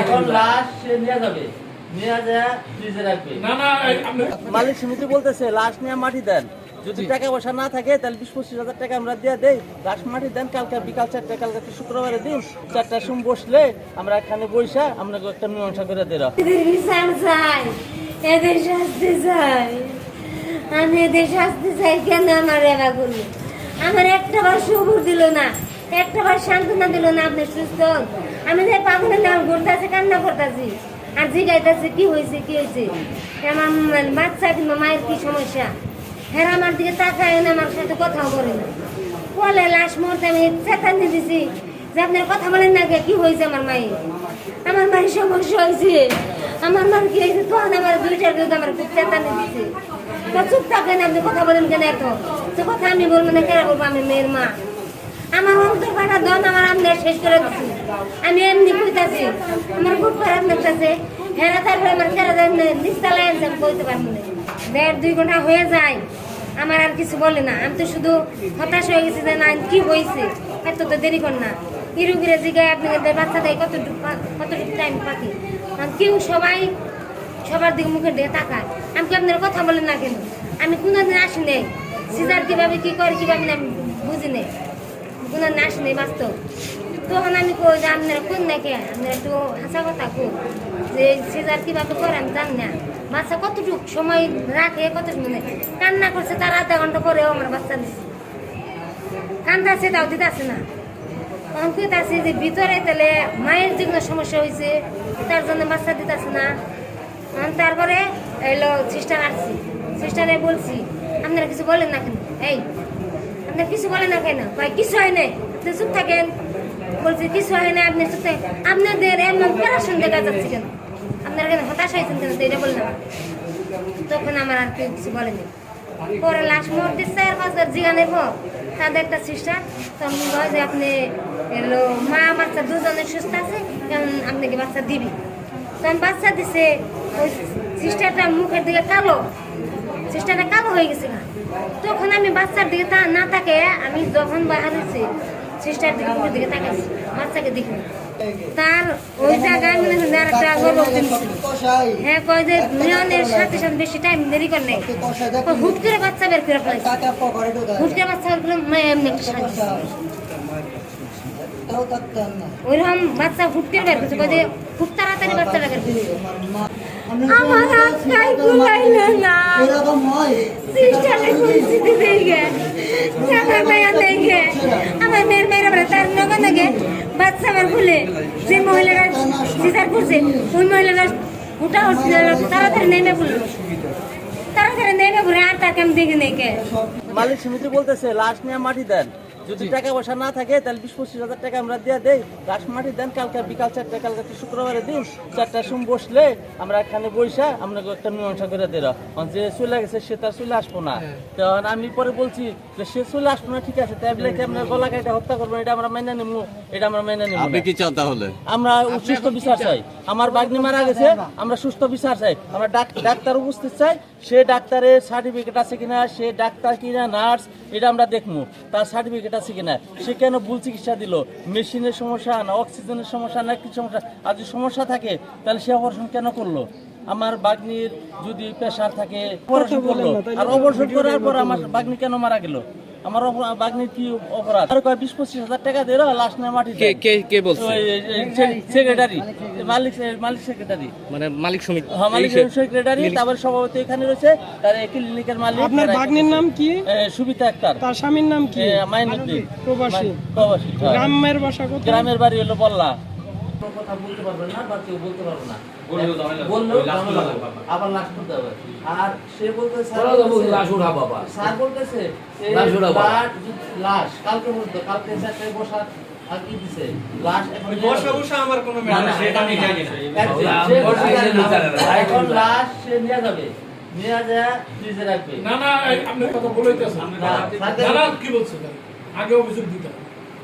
এখন লাশ নিয়ে যাবে। নিয়ে যায় ফ্রিজে রাখবে। না না এই আপনি মালিক সমিতি বলতেছে লাশ নিয়ে মাটি দেন। যদি টাকা পয়সা না থাকে তাহলে বিশ পঁচিশ হাজার টাকা আমরা দিয়ে দেই। লাশ মাটি দেন কালকে বিকাল চারটে কালকে শুক্রবারের দিন। চারটার সময় বসলে আমরা এখানে বৈশা আমরা একটা মীমাংসা করে এদের শাস্তি চাই আমি এদের শাস্তি চাই কেন আমার এবার করল আমার একটা বার সবুর দিল না। একটা বার সান্ত্বনা দিল না আপনি সুস্থ আমি যে পাগলের নাম ঘুরতেছি কান্না করতেছি। আর জিগাইতেছে কি হয়েছে কি হয়েছে? আমার মানে বাচ্চা কিংবা মায়ের কি সমস্যা? হ্যাঁ আমার দিকে তাকায় না আমার সাথে কথাও বলে না। বলে লাশ মরতে আমি চেতানি দিছি যে আপনার কথা বলেন না কে, হয়েছে আমার মায়ের? আমার মায়ের সমস্যা হয়েছে। আমার মার কি হয়েছে? তখন আমার দুইটার বিরুদ্ধে আমার চেতানি দিচ্ছে তো চুপ থাকেন আপনি কথা বলেন কেন এত? তো কথা আমি বলব না কেন বলব? আমি মেয়ের মা। আমার অন্তর পাটা দন আমার আমনে শেষ করে দিচ্ছি আমি এমনি কইতাছি, আমার খুব খারাপ লাগতেছে। হেরা তারপরে আমার কেরা নিস্তালায় আনছে, আমি কইতে পারব না। দেড় দুই ঘণ্টা হয়ে যায়, আমার আর কিছু বলে না। আমি তো শুধু হতাশ হয়ে গেছি যে না, কি হয়েছে এত তো দেরি কর না। ইরুগিরে জিগায় বাচ্চা দেয়, কতটুকু কতটুকু টাইম আর কেউ সবাই সবার দিকে মুখের দিকে তাকায়। আমি কি আপনার কথা বলেন না কেন? আমি কোনোদিন আসি নেই সিজার কীভাবে কী করে, কীভাবে আমি বুঝি নেই কোনোদিন আসি নেই বাস্তব। তখন আমি কই যে আপনারা কোন নাকি আপনারা একটু হাসা কথা কো যে সিজার কীভাবে করে আমি জানি না। বাচ্চা কতটুকু সময় রাখে কত মানে কান্না করছে, তার আধা ঘণ্টা পরেও আমার বাচ্চা দিচ্ছে কান্দাছে, তাও দিতেছে না। তখন কইতাছি যে ভিতরে তাহলে মায়ের জন্য সমস্যা হয়েছে তার জন্য বাচ্চা দিতেছে না। তারপরে এলো সিস্টার আসছি। সিস্টারে বলছি, আপনারা কিছু বলেন না কেন? এই আপনারা কিছু বলে না কেন? ভাই কিছু হয় নাই? আপনি চুপ থাকেন। বলছি, কিছু হয় না আপনি চুপ থাকেন। আপনাদের এমন পড়াশোনা দেখা যাচ্ছে কেন? আপনারা কেন হতাশ হয়েছেন কেন? এটা বললাম। তখন আমার আর কেউ কিছু বলেনি। পরে লাস্ট মুহূর্তে চার পাঁচবার জিগানের পর তাদের একটা সিস্টার তখন হয় যে, আপনি এলো, মা, বাচ্চা দুজনে সুস্থ আছে কেমন আপনাকে বাচ্চা দিবি। তখন বাচ্চা দিছে, ওই সিস্টারটা মুখের দিকে কালো। সিস্টারটা কালো হয়ে গেছে গা। তখন আমি বাচ্চার দিকে তা না তাকে আমি যখন বাহার হয়েছি সিস্টার দিকে মুখের দিকে বাচ্চাকে দেখি। তার ওই আর একটা হ্যাঁ কয় যে সাথে সাথে বেশি টাইম দেরি করে নাই। হুট করে বাচ্চা বের করে ফেলাইছে হুট করে বাচ্চা বের করে এমনি ওইরকম বাচ্চা বের করছে খুব তাড়াতাড়ি বাচ্চাটা বের করে আমার আজকাই গুলাইল না। সিস্টারে পরিস্থিতি দেখে আমার মেয়ে দেখে, আমার মেয়ের মেয়ের আমরা তার নগে নগে বাচ্চা যে মহিলারা সিজার করছে, ওই মহিলারা উঠা উঠছিল, তাড়াতাড়ি নেমে বলল তাড়াতাড়ি নেমে বলে আর তাকে আমি দেখি নেই কে। মালিক সমিতি বলতেছে, লাশ নিয়ে মাটি দেন। যদি টাকা পয়সা না থাকে তাহলে বিশ পঁচিশ হাজার টাকা আমরা দিয়ে দেই। লাশ মাটি দেন কালকে বিকাল চারটে কালকে শুক্রবারের দিন চারটার সময় বসলে আমরা এখানে বৈশা আমরা একটা মীমাংসা করে দিলাম যে চলে গেছে সে তার চলে আসব না। তখন আমি পরে বলছি যে সে চলে আসব না ঠিক আছে তাই বলে কি আপনার গলা কাটা হত্যা করব এটা আমরা মেনে নেব এটা আমরা মেনে নেব আপনি কি চান তাহলে? আমরা সুস্থ বিচার চাই। আমার বাগনি মারা গেছে আমরা সুস্থ বিচার চাই। আমরা ডাক- ডাক্তার উপস্থিত চাই সে ডাক্তারের সার্টিফিকেট আছে কিনা সে ডাক্তার কিনা নার্স এটা আমরা দেখব তার সার্টিফিকেট আছে কিনা সে কেন ভুল চিকিৎসা দিল? মেশিনের সমস্যা না অক্সিজেনের সমস্যা না কি সমস্যা? আর যদি সমস্যা থাকে তাহলে সে অপারেশন কেন করল? আমার বাগ্নির যদি প্রেশার থাকে অপারেশন করল। আর অপারেশন করার পর আমার বাগ্নি কেন মারা গেল? আমার অপরা- বাগনির কি অপরাধ? আর কয় বিশ পঁচিশ হাজার টাকা দিল লাশ নিয়ে মাটি কে কে কে বলছে? সেক্রেটারি মালিক মালিক সেক্রেটারি মানে মালিক সমিতি। হ্যাঁ মালিক সেক্রেটারি তারপর সভাপতি এখানে রয়েছে তার ক্লিনিকের মালিক আপনার ভাগ্নের নাম কি? সুবিতা আক্তার। তার স্বামীর নাম কি? মাইনুদ্দিন। প্রবাসী। প্রবাসী হ্যাঁ। গ্রামের বাসা গ্রামের বাড়ি হলো বল্লা। কথা বলতে পারবেন না বা কেউ বলতে পারবে না। বললেও আবার লাশ করতে হবে। আর সে বলতে স্যার ওরা তো বলছে বলতেছে- লাশ উঠা বাবা। স্যার বলতেছে লাশ উঠা বাবা। লাশ লাশ কালকে বলতো কালকে চারটায় বসা আর কি দিছে? লাশ এখন বসা বসা আমার কোনো সেটা আমি জানি না। এখন লাশ সে নিয়ে যাবে নিয়ে যায় ফ্রিজে রাখবে। না না কথা বলেইতেছেন না, না না কি বলছেন আগে অভিযোগ দিতে হবে।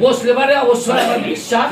বসলে পারে অবশ্যই আমার বিশ্বাস।